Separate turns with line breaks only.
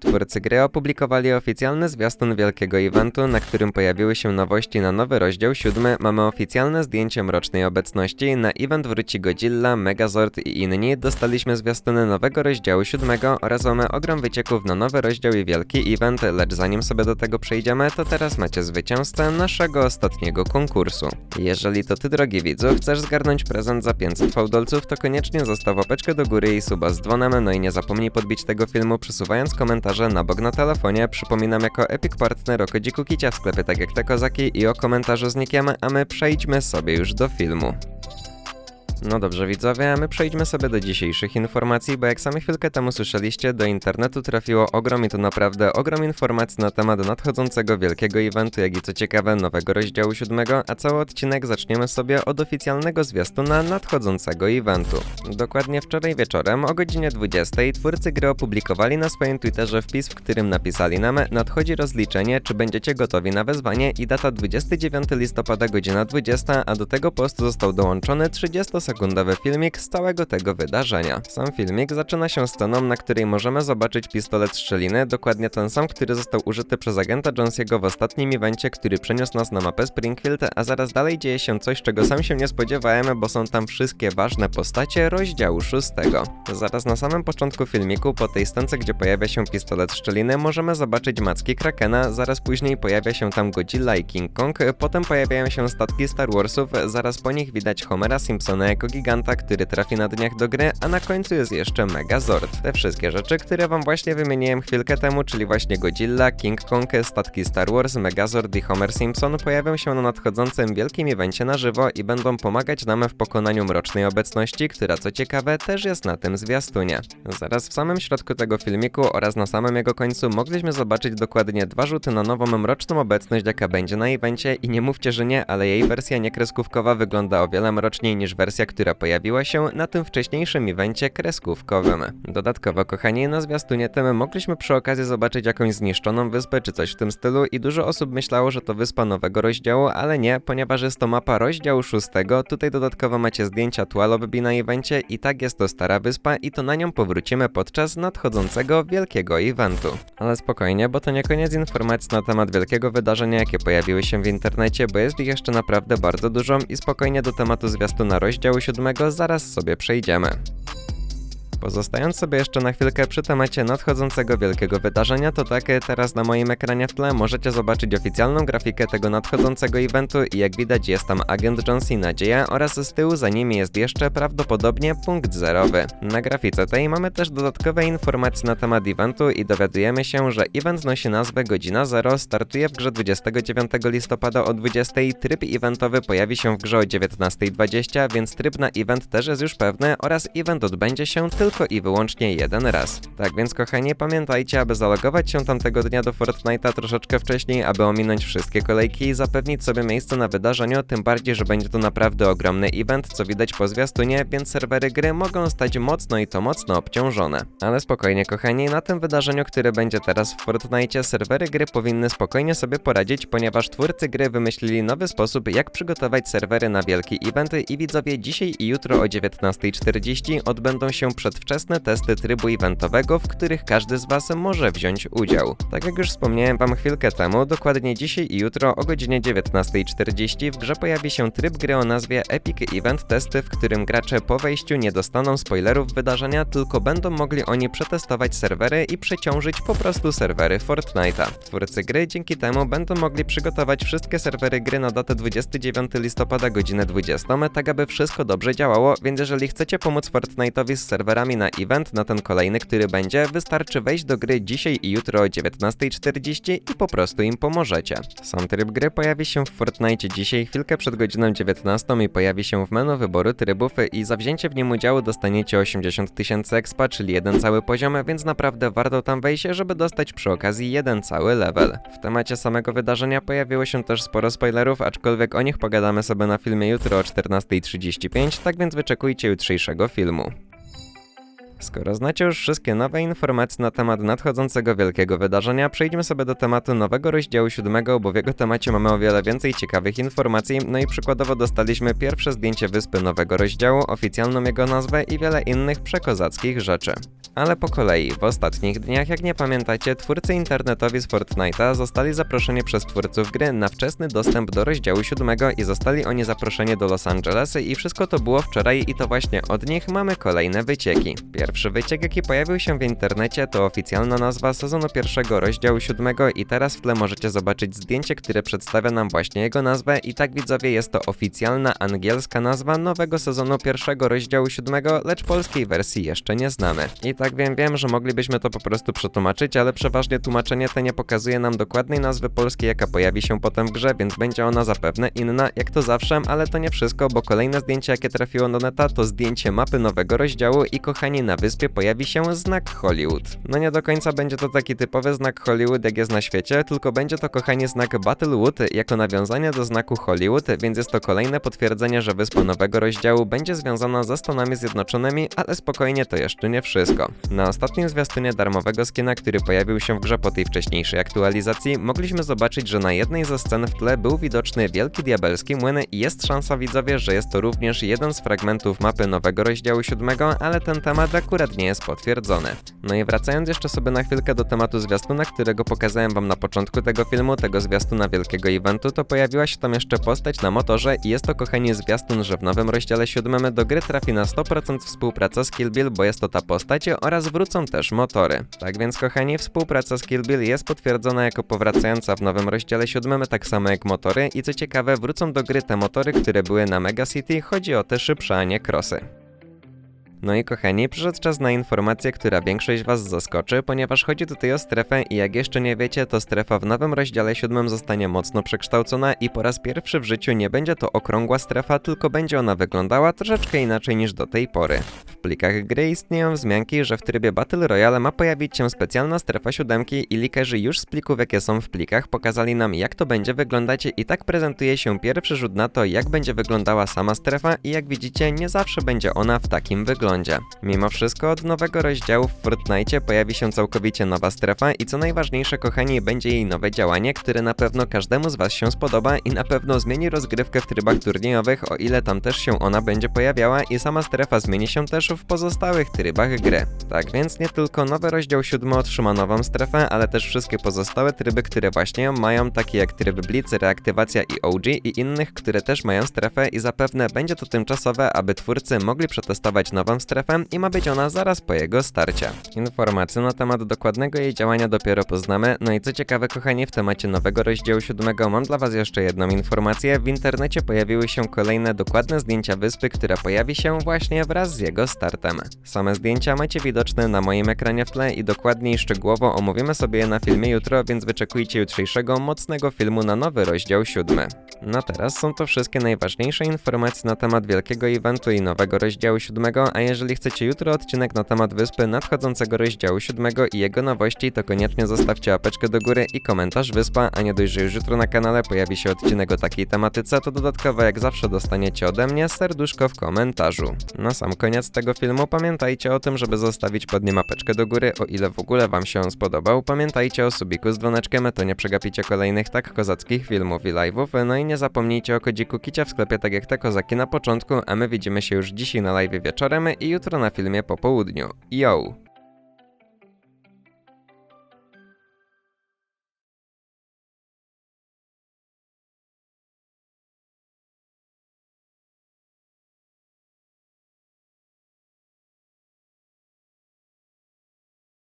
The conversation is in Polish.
Twórcy gry opublikowali oficjalny zwiastun wielkiego eventu, na którym pojawiły się nowości na nowy rozdział 7. Mamy oficjalne zdjęcie mrocznej obecności. Na event wróci Godzilla, Megazord i inni. Dostaliśmy zwiastuny nowego rozdziału 7 oraz mamy ogrom wycieków na nowy rozdział i wielki event, lecz zanim sobie do tego przejdziemy, to teraz macie zwycięzcę naszego ostatniego konkursu. Jeżeli to ty, drogi widzu, chcesz zgarnąć prezent za 500 fałdolców, to koniecznie zostaw łapeczkę do góry i suba z dzwonem, no i nie zapomnij podbić tego filmu przesuwając komentarze na bok na telefonie. Przypominam jako Epic Partner o kodziku Kicia w sklepie tak jak te kozaki i o komentarzu z nikiem, a my przejdźmy sobie już do filmu. No dobrze widzowie, a my przejdźmy sobie do dzisiejszych informacji, bo jak sami chwilkę temu słyszeliście, do internetu trafiło ogrom i to naprawdę ogrom informacji na temat nadchodzącego wielkiego eventu, jak i co ciekawe nowego rozdziału siódmego, a cały odcinek zaczniemy sobie od oficjalnego zwiastuna nadchodzącego eventu. Dokładnie wczoraj wieczorem o godzinie 20 twórcy gry opublikowali na swoim Twitterze wpis, w którym napisali nam nadchodzi rozliczenie, czy będziecie gotowi na wezwanie i data 29 listopada godzina 20, a do tego postu został dołączony 30-sekundowy filmik z całego tego wydarzenia. Sam filmik zaczyna się sceną, na której możemy zobaczyć pistolet szczeliny, dokładnie ten sam, który został użyty przez agenta Jonesiego w ostatnim evencie, który przeniósł nas na mapę Springfield, a zaraz dalej dzieje się coś, czego sam się nie spodziewałem, bo są tam wszystkie ważne postacie rozdziału 6. Zaraz na samym początku filmiku, po tej scence, gdzie pojawia się pistolet szczeliny, możemy zobaczyć macki Krakena, zaraz później pojawia się tam Godzilla i King Kong, potem pojawiają się statki Star Warsów, zaraz po nich widać Homera Simpsona jako giganta, który trafi na dniach do gry, a na końcu jest jeszcze Megazord. Te wszystkie rzeczy, które wam właśnie wymieniłem chwilkę temu, czyli właśnie Godzilla, King Kong, statki Star Wars, Megazord i Homer Simpson pojawią się na nadchodzącym wielkim evencie na żywo i będą pomagać nam w pokonaniu mrocznej obecności, która co ciekawe też jest na tym zwiastunie. Zaraz w samym środku tego filmiku oraz na samym jego końcu mogliśmy zobaczyć dokładnie dwa rzuty na nową mroczną obecność, jaka będzie na evencie i nie mówcie, że nie, ale jej wersja niekreskówkowa wygląda o wiele mroczniej niż wersja, która pojawiła się na tym wcześniejszym evencie kreskówkowym. Dodatkowo, kochani, na zwiastunie tym mogliśmy przy okazji zobaczyć jakąś zniszczoną wyspę czy coś w tym stylu i dużo osób myślało, że to wyspa nowego rozdziału, ale nie, ponieważ jest to mapa rozdziału 6. Tutaj dodatkowo macie zdjęcia tła lobby na evencie i tak jest to stara wyspa i to na nią powrócimy podczas nadchodzącego wielkiego eventu. Ale spokojnie, bo to nie koniec informacji na temat wielkiego wydarzenia, jakie pojawiły się w internecie, bo jest ich jeszcze naprawdę bardzo dużo i spokojnie do tematu zwiastuna rozdziału 7 zaraz sobie przejdziemy. Pozostając sobie jeszcze na chwilkę przy temacie nadchodzącego wielkiego wydarzenia, to tak teraz na moim ekranie w tle możecie zobaczyć oficjalną grafikę tego nadchodzącego eventu i jak widać jest tam agent Jones i Nadzieja oraz z tyłu za nimi jest jeszcze prawdopodobnie punkt zerowy. Na grafice tej mamy też dodatkowe informacje na temat eventu i dowiadujemy się, że event nosi nazwę Godzina Zero, startuje w grze 29 listopada o 20, tryb eventowy pojawi się w grze o 19.20, więc tryb na event też jest już pewny oraz event odbędzie się tylko i wyłącznie jeden raz. Tak więc kochani, pamiętajcie, aby zalogować się tamtego dnia do Fortnite'a troszeczkę wcześniej, aby ominąć wszystkie kolejki i zapewnić sobie miejsce na wydarzeniu, tym bardziej, że będzie to naprawdę ogromny event, co widać po zwiastunie, więc serwery gry mogą stać mocno i to mocno obciążone. Ale spokojnie kochani, na tym wydarzeniu, które będzie teraz w Fortnite, serwery gry powinny spokojnie sobie poradzić, ponieważ twórcy gry wymyślili nowy sposób, jak przygotować serwery na wielki event i widzowie dzisiaj i jutro o 19.40 odbędą się przedwczesne testy trybu eventowego, w których każdy z Was może wziąć udział. Tak jak już wspomniałem Wam chwilkę temu, dokładnie dzisiaj i jutro o godzinie 19.40 w grze pojawi się tryb gry o nazwie Epic Event Testy, w którym gracze po wejściu nie dostaną spoilerów wydarzenia, tylko będą mogli oni przetestować serwery i przeciążyć po prostu serwery Fortnite'a. Twórcy gry dzięki temu będą mogli przygotować wszystkie serwery gry na datę 29 listopada godzinę 20, tak aby wszystko dobrze działało, więc jeżeli chcecie pomóc Fortnite'owi z serwerami na event, na ten kolejny, który będzie, wystarczy wejść do gry dzisiaj i jutro o 19.40 i po prostu im pomożecie. Sam tryb gry pojawi się w Fortnite dzisiaj chwilkę przed godziną 19 i pojawi się w menu wyboru trybów i za wzięcie w nim udziału dostaniecie 80 tysięcy expa, czyli jeden cały poziom, więc naprawdę warto tam wejść, żeby dostać przy okazji jeden cały level. W temacie samego wydarzenia pojawiło się też sporo spoilerów, aczkolwiek o nich pogadamy sobie na filmie jutro o 14.35, tak więc wyczekujcie jutrzejszego filmu. Skoro znacie już wszystkie nowe informacje na temat nadchodzącego wielkiego wydarzenia, przejdźmy sobie do tematu nowego rozdziału siódmego, bo w jego temacie mamy o wiele więcej ciekawych informacji, no i przykładowo dostaliśmy pierwsze zdjęcie wyspy nowego rozdziału, oficjalną jego nazwę i wiele innych przekozackich rzeczy. Ale po kolei, w ostatnich dniach, jak nie pamiętacie, twórcy internetowi z Fortnite'a zostali zaproszeni przez twórców gry na wczesny dostęp do rozdziału 7 i zostali oni zaproszeni do Los Angeles i wszystko to było wczoraj i to właśnie od nich mamy kolejne wycieki. Pierwszy wyciek, jaki pojawił się w internecie, to oficjalna nazwa sezonu pierwszego rozdziału 7 i teraz w tle możecie zobaczyć zdjęcie, które przedstawia nam właśnie jego nazwę i tak widzowie jest to oficjalna angielska nazwa nowego sezonu pierwszego rozdziału 7, lecz polskiej wersji jeszcze nie znamy. I tak wiem, wiem, że moglibyśmy to po prostu przetłumaczyć, ale przeważnie tłumaczenie te nie pokazuje nam dokładnej nazwy polskiej, jaka pojawi się potem w grze, więc będzie ona zapewne inna, jak to zawsze, ale to nie wszystko, bo kolejne zdjęcie, jakie trafiło do neta, to zdjęcie mapy nowego rozdziału i kochani, na wyspie pojawi się znak Hollywood. No nie do końca będzie to taki typowy znak Hollywood, jak jest na świecie, tylko będzie to kochani znak Battlewood jako nawiązanie do znaku Hollywood, więc jest to kolejne potwierdzenie, że wyspa nowego rozdziału będzie związana ze Stanami Zjednoczonymi, ale spokojnie to jeszcze nie wszystko. Na ostatnim zwiastunie darmowego skina, który pojawił się w grze po tej wcześniejszej aktualizacji, mogliśmy zobaczyć, że na jednej ze scen w tle był widoczny wielki diabelski młyn i jest szansa widzowie, że jest to również jeden z fragmentów mapy nowego rozdziału 7, ale ten temat akurat nie jest potwierdzony. No i wracając jeszcze sobie na chwilkę do tematu zwiastuna, którego pokazałem wam na początku tego filmu, tego zwiastuna wielkiego eventu, to pojawiła się tam jeszcze postać na motorze i jest to kochanie zwiastun, że w nowym rozdziale 7 do gry trafi na 100% współpraca z Kill Bill, bo jest to ta postać oraz wrócą też motory. Tak więc kochani, współpraca z Kill Bill jest potwierdzona jako powracająca w nowym rozdziale 7, tak samo jak motory i co ciekawe wrócą do gry te motory, które były na Mega City, chodzi o te szybsze, a nie krosy. No i kochani, przyszedł czas na informację, która większość Was zaskoczy, ponieważ chodzi tutaj o strefę i jak jeszcze nie wiecie, to strefa w nowym rozdziale 7 zostanie mocno przekształcona i po raz pierwszy w życiu nie będzie to okrągła strefa, tylko będzie ona wyglądała troszeczkę inaczej niż do tej pory. Plikach gry istnieją wzmianki, że w trybie Battle Royale ma pojawić się specjalna strefa siódemki i likerzy już z plików jakie są w plikach pokazali nam jak to będzie wyglądać i tak prezentuje się pierwszy rzut na to jak będzie wyglądała sama strefa i jak widzicie nie zawsze będzie ona w takim wyglądzie. Mimo wszystko od nowego rozdziału w Fortnite pojawi się całkowicie nowa strefa i co najważniejsze kochani będzie jej nowe działanie, które na pewno każdemu z was się spodoba i na pewno zmieni rozgrywkę w trybach turniejowych, o ile tam też się ona będzie pojawiała i sama strefa zmieni się też w pozostałych trybach gry. Tak więc nie tylko nowy rozdział 7 otrzyma nową strefę, ale też wszystkie pozostałe tryby, które właśnie ją mają, takie jak tryb Blitz, reaktywacja i OG i innych, które też mają strefę i zapewne będzie to tymczasowe, aby twórcy mogli przetestować nową strefę i ma być ona zaraz po jego starcie. Informacje na temat dokładnego jej działania dopiero poznamy, no i co ciekawe kochani, w temacie nowego rozdziału 7 mam dla was jeszcze jedną informację. W internecie pojawiły się kolejne dokładne zdjęcia wyspy, która pojawi się właśnie wraz z jego startem. Same zdjęcia macie widoczne na moim ekranie w tle i dokładniej szczegółowo omówimy sobie je na filmie jutro, więc wyczekujcie jutrzejszego mocnego filmu na nowy rozdział 7. No teraz są to wszystkie najważniejsze informacje na temat wielkiego eventu i nowego rozdziału 7, a jeżeli chcecie jutro odcinek na temat wyspy nadchodzącego rozdziału 7 i jego nowości, to koniecznie zostawcie łapeczkę do góry i komentarz wyspa, a nie dość, że już jutro na kanale pojawi się odcinek o takiej tematyce, to dodatkowo jak zawsze dostaniecie ode mnie serduszko w komentarzu. Na sam koniec tego filmu pamiętajcie o tym, żeby zostawić pod nim łapeczkę do góry, o ile w ogóle wam się on spodobał. Pamiętajcie o subiku z dzwoneczkiem, to nie przegapicie kolejnych tak kozackich filmów i live'ów, no i nie zapomnijcie o kodziku kicia w sklepie tak jak te kozaki na początku, a my widzimy się już dzisiaj na live wieczorem i jutro na filmie po południu. Yo!